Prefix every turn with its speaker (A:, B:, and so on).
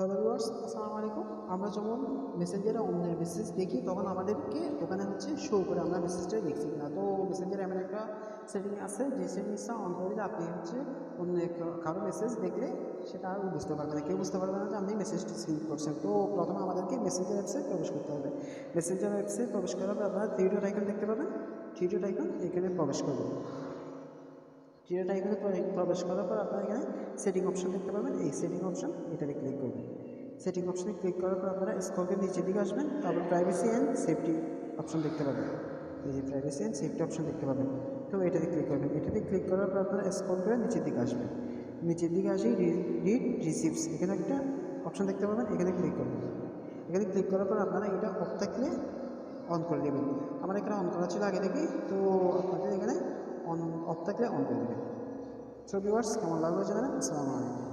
A: Hello viewers আসসালামু আলাইকুম আমরা যখন মেসেঞ্জারে অন্যের মেসেজ দেখি, তখন আমাদেরকে ওখানে হচ্ছে শো করে আমরা মেসেজটা দেখছি না তো মেসেঞ্জারে এমন একটা সেটিং আছে, যে সেটিংসটা অন করে দিলে আপনি হচ্ছে অন্য কারও মেসেজ দেখলে সেটা আর বুঝতে পারবে না। কেউ বুঝতে পারবে না যে আপনি মেসেজটি সিন করছেন। তো প্রথমে আমাদেরকে মেসেঞ্জার অ্যাপসে প্রবেশ করতে হবে। মেসেঞ্জার অ্যাপসে প্রবেশ করার পর আপনারা ডট আইকন দেখতে পাবেন। ডট আইকন এখানে প্রবেশ করবেন জিরোটা এখানে প্র- প্রবেশ করার পর আপনারা এখানে সেটিং অপশন দেখতে পাবেন। এই সেটিং অপশন এটাতে ক্লিক করবেন। সেটিং অপশনে ক্লিক করার পর আপনারা স্কোপের নিচের দিকে আসবেন, তারপর প্রাইভেসি অ্যান্ড সেফটি অপশন দেখতে পাবেন। এই যে প্রাইভেসি অ্যান্ড সেফটি অপশন দেখতে পাবেন। তো এটাতে ক্লিক করবেন। এটাতে ক্লিক করার পর আপনারা স্কোপ করে নিচের দিকে আসবেন। নিচের দিকে আসি রিড রিসিভস এখানে একটা অপশন দেখতে পাবেন। এখানে ক্লিক করবেন। এখানে ক্লিক করার পর আপনারা এটা অফ থাকলে অন করে দেবেন আমার এখানে অন করা ছিল আগে থেকেই তো আপনাদের এখানে থাকলে অন করে দেবেন সো ভিউয়ার্স কেমন লাগল জানাবেন? আসসালামু আলাইকুম।